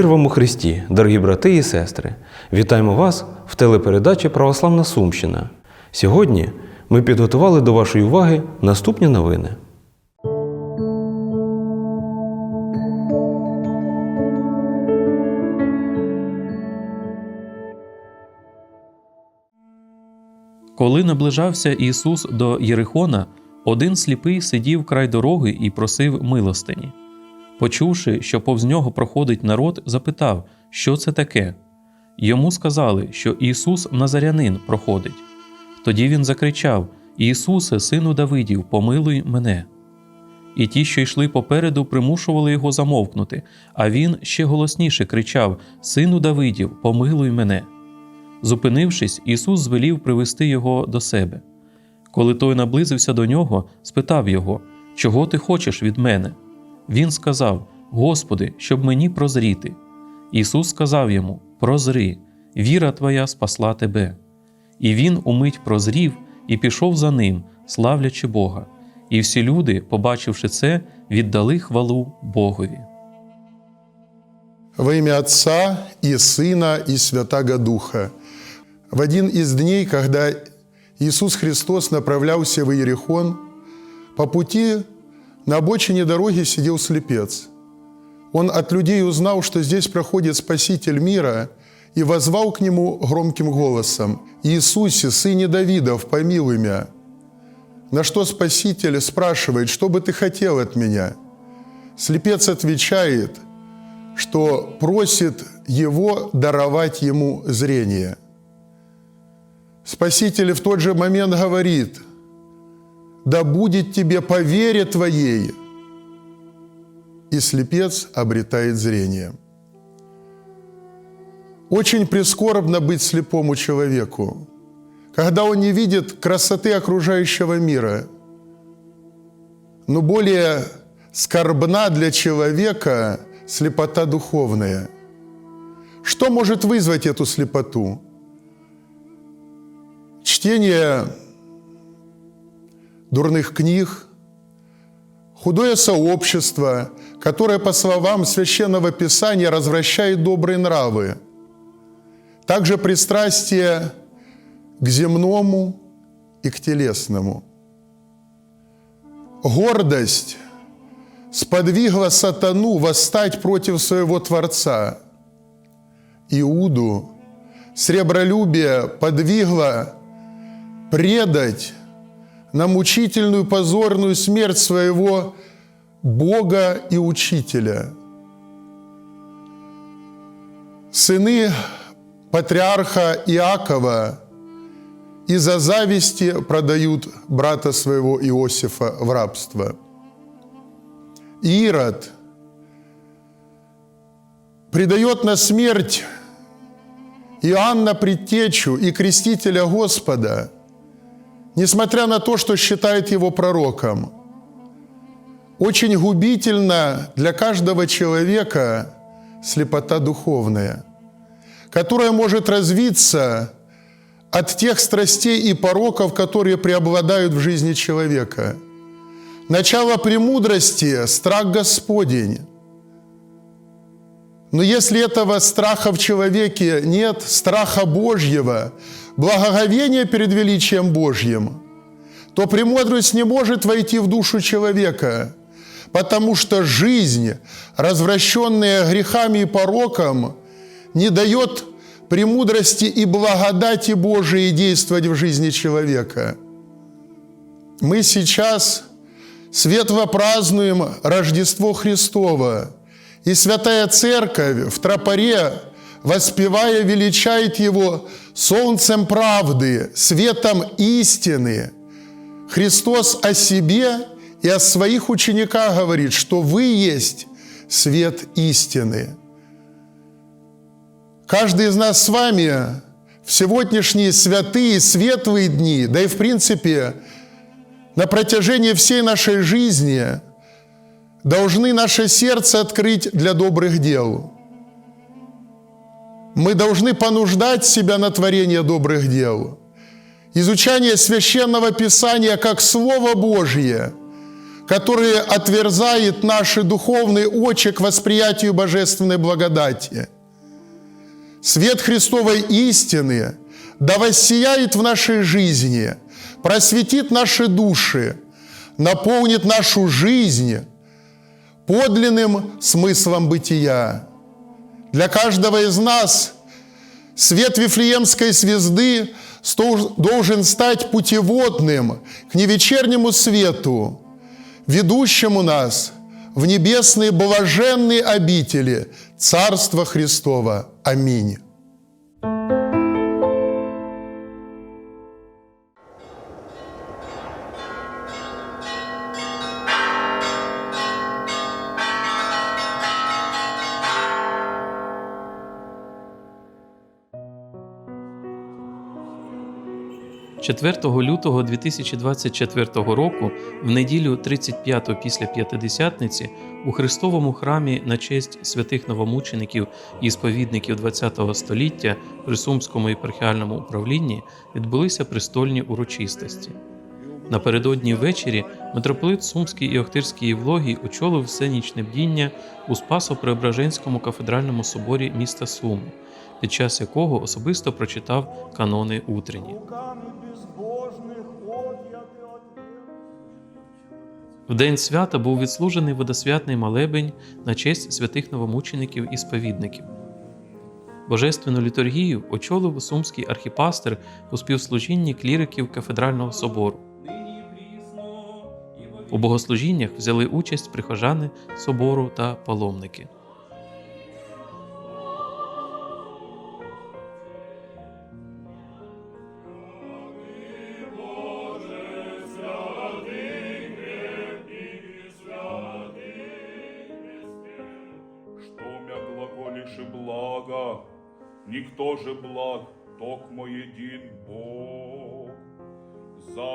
Мир вам у Христі, дорогі брати і сестри! Вітаємо вас в телепередачі Православна Сумщина. Сьогодні ми підготували до вашої уваги наступні новини. Коли наближався Ісус до Єрихона, один сліпий сидів край дороги і просив милостині. Почувши, що повз нього проходить народ, запитав, що це таке. Йому сказали, що Ісус Назарянин проходить. Тоді він закричав: Ісусе, сину Давидів, помилуй мене. І ті, що йшли попереду, примушували його замовкнути, а він ще голосніше кричав: Сину Давидів, помилуй мене. Зупинившись, Ісус звелів привести його до себе. Коли той наблизився до нього, спитав його, Чого ти хочеш від мене? Він сказав: Господи, щоб мені прозріти. Ісус сказав йому: Прозри, віра твоя спасла тебе. І він умить прозрів і пішов за ним, славлячи Бога. І всі люди, побачивши це, віддали хвалу Богові. Во имя Отца и Сына и Святаго Духа. В один из дней, когда Иисус Христос направлялся в Иерихон, по пути на обочине дороги сидел слепец. Он от людей узнал, что здесь проходит Спаситель мира, и возвал к нему громким голосом, «Иисусе, сыне Давидов, помилуй меня». На что Спаситель спрашивает, «Что бы ты хотел от меня?» Слепец отвечает – что просит его даровать ему зрение. Спаситель в тот же момент говорит, да будет тебе по вере твоей, и слепец обретает зрение. Очень прискорбно быть слепому человеку, когда он не видит красоты окружающего мира, но более скорбна для человека слепота духовная. Что может вызвать эту слепоту? Чтение дурных книг, худое сообщество, которое, по словам Священного Писания, развращает добрые нравы. Также пристрастие к земному и к телесному. Гордость сподвигла сатану восстать против своего Творца. Иуду сребролюбие подвигло предать на мучительную позорную смерть своего Бога и Учителя. Сыны патриарха Иакова из-за зависти продают брата своего Иосифа в рабство – Ирод предает на смерть Иоанна Предтечу и Крестителя Господа, несмотря на то, что считает его пророком. Очень губительно для каждого человека слепота духовная, которая может развиться от тех страстей и пороков, которые преобладают в жизни человека – Начало премудрости – страх Господень. Но если этого страха в человеке нет, страха Божьего, благоговения перед величием Божьим, то премудрость не может войти в душу человека, потому что жизнь, развращенная грехами и пороком, не дает премудрости и благодати Божией действовать в жизни человека. Мы сейчас – светло празднуем Рождество Христово, и Святая Церковь в тропаре, воспевая, величает Его солнцем правды, светом истины. Христос о себе и о своих учениках говорит, что вы есть свет истины. Каждый из нас с вами в сегодняшние святые, светлые дни, да и в принципе – на протяжении всей нашей жизни должны наше сердце открыть для добрых дел. Мы должны понуждать себя на творение добрых дел. Изучание священного писания как Слово Божье, которые отверзает наши духовные очи к восприятию божественной благодати. Свет Христовой истины да воссияет в нашей жизни, просветит наши души, наполнит нашу жизнь подлинным смыслом бытия. Для каждого из нас свет Вифлеемской звезды должен стать путеводным к невечернему свету, ведущему нас в небесные блаженные обители Царства Христова. Аминь. – 4 лютого 2024 року, в неділю 35-го після П'ятидесятниці, у Христовому храмі на честь святих новомучеників і сповідників ХХ століття при Сумському єпархіальному управлінні відбулися престольні урочистості. Напередодні ввечері митрополит Сумський і Охтирський Євлогій очолив всенічне бдіння у Спасо-Преображенському кафедральному соборі міста Суми, під час якого особисто прочитав канони утренні. В день свята був відслужений водосвятний молебень на честь святих новомучеників і сповідників. Божественну літургію очолив сумський архіпастер у співслужінні кліриків кафедрального собору. У богослужіннях взяли участь прихожани собору та паломники.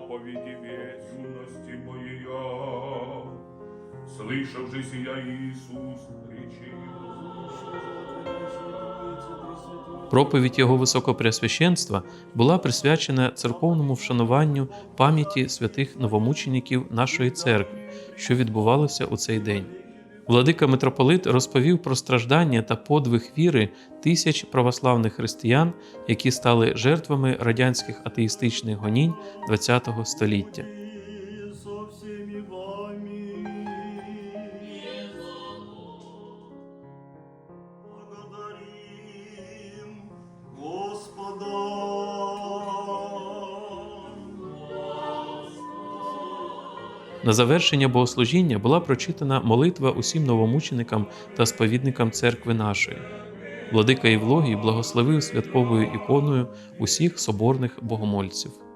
Заповеди вечности моя, слышав же сия Иисус, Проповідь його високопреосвященства була присвячена церковному вшануванню пам'яті святих новомучеників нашої церкви, що відбувалося у цей день. Владика митрополит розповів про страждання та подвиг віри тисяч православних християн, які стали жертвами радянських атеїстичних гонінь ХХ століття. На завершення богослужіння була прочитана молитва усім новомученикам та сповідникам церкви нашої. Владика Євлогій благословив святковою іконою усіх соборних богомольців.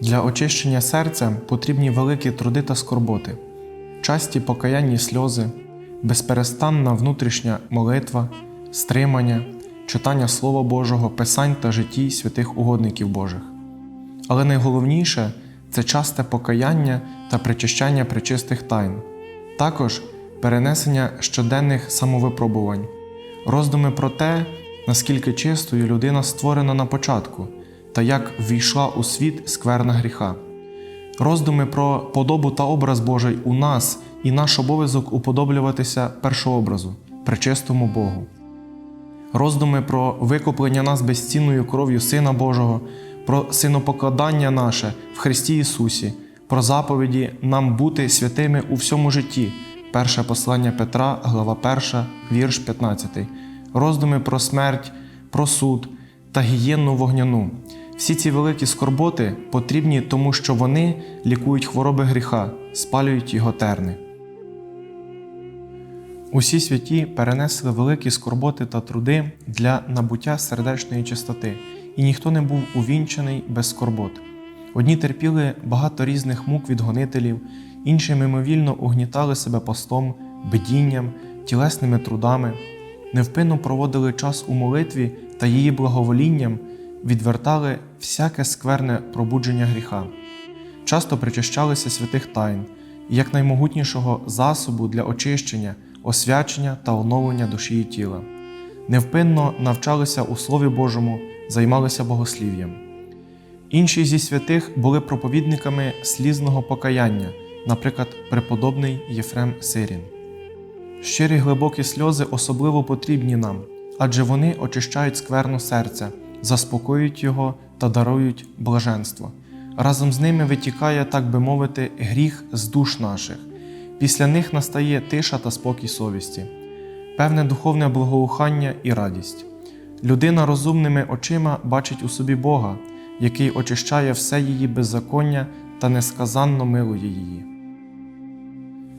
Для очищення серця потрібні великі труди та скорботи, часті покаянні сльози, безперестанна внутрішня молитва, стримання, читання Слова Божого, писань та житій святих угодників Божих. Але найголовніше це часте покаяння та причащання причистих тайн, також перенесення щоденних самовипробувань, роздуми про те, наскільки чистою людина створена на початку та як ввійшла у світ скверна гріха, роздуми про подобу та образ Божий у нас і наш обов'язок уподоблюватися першообразу, пречистому Богу, роздуми про викуплення нас безцінною кров'ю Сина Божого, про синопокладання наше в Христі Ісусі, про заповіді нам бути святими у всьому житті. Перше послання Петра, глава 1, вірш 15, роздуми про смерть, про суд та гієнну вогняну. Всі ці великі скорботи потрібні, тому що вони лікують хвороби гріха, спалюють його терни. Усі святі перенесли великі скорботи та труди для набуття сердечної чистоти, і ніхто не був увінчений без скорбот. Одні терпіли багато різних мук від гонителів, інші мимовільно угнітали себе постом, бдінням, тілесними трудами, невпинно проводили час у молитві та її благоволінням, відвертали всяке скверне пробудження гріха, часто причащалися святих тайн, як наймогутнішого засобу для очищення, освячення та оновлення душі і тіла. Невпинно навчалися у Слові Божому, займалися богослів'ям. Інші зі святих були проповідниками слізного покаяння, наприклад, преподобний Єфрем Сирін. Щирі глибокі сльози особливо потрібні нам, адже вони очищають скверну серця, заспокоюють його та дарують блаженство. Разом з ними витікає, так би мовити, гріх з душ наших. Після них настає тиша та спокій совісті, певне духовне благоухання і радість. Людина розумними очима бачить у собі Бога, який очищає все її беззаконня та несказанно милує її.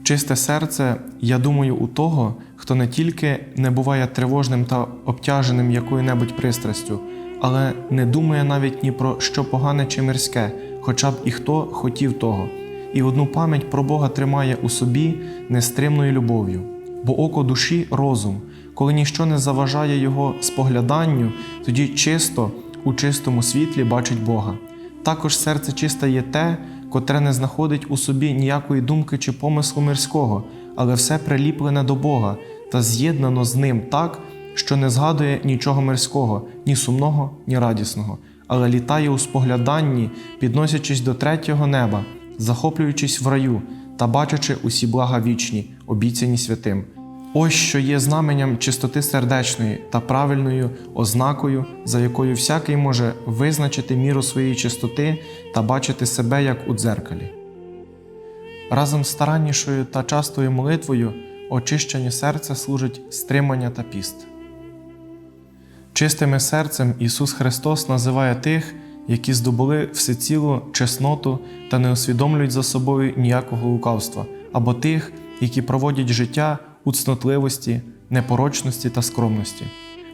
Чисте серце, я думаю, у того, хто не тільки не буває тривожним та обтяженим якою-небудь пристрастю, але не думає навіть ні про що погане чи мирське, хоча б і хто хотів того, і одну пам'ять про Бога тримає у собі нестримною любов'ю, бо око душі розум, коли ніщо не заважає його спогляданню, тоді чисто у чистому світлі бачить Бога. Також серце чисте є те, котре не знаходить у собі ніякої думки чи помислу мирського, але все приліплене до Бога та з'єднано з ним так, що не згадує нічого мирського, ні сумного, ні радісного, але літає у спогляданні, підносячись до третього неба, захоплюючись в раю та бачачи усі блага вічні, обіцяні святим. Ось що є знаменням чистоти сердечної та правильною ознакою, за якою всякий може визначити міру своєї чистоти та бачити себе як у дзеркалі. Разом з стараннішою та частою молитвою очищенню серця служить стримання та піст. Чистими серцем Ісус Христос називає тих, які здобули всецілу чесноту та не усвідомлюють за собою ніякого лукавства, або тих, які проводять життя у цнотливості, непорочності та скромності.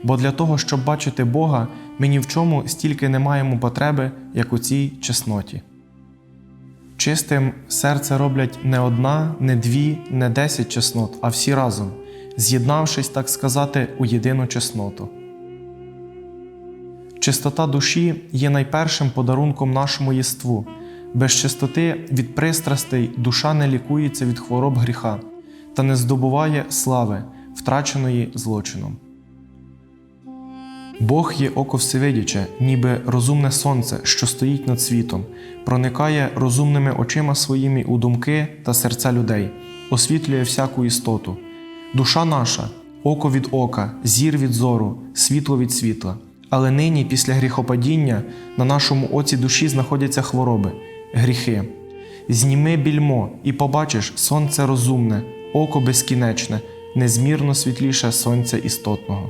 Бо для того, щоб бачити Бога, ми ні в чому стільки не маємо потреби, як у цій чесноті. Чистим серце роблять не одна, не дві, не десять чеснот, а всі разом, з'єднавшись, так сказати, у єдину чесноту. Чистота душі є найпершим подарунком нашому єству. Без чистоти від пристрастей душа не лікується від хвороб гріха та не здобуває слави, втраченої злочином. Бог є око всевидяче, ніби розумне сонце, що стоїть над світом, проникає розумними очима своїми у думки та серця людей, освітлює всяку істоту. Душа наша, око від ока, зір від зору, світло від світла. Але нині, після гріхопадіння, на нашому оці душі знаходяться хвороби, гріхи. Зніми більмо і побачиш сонце розумне, око безкінечне, незмірно світліше сонця істотного.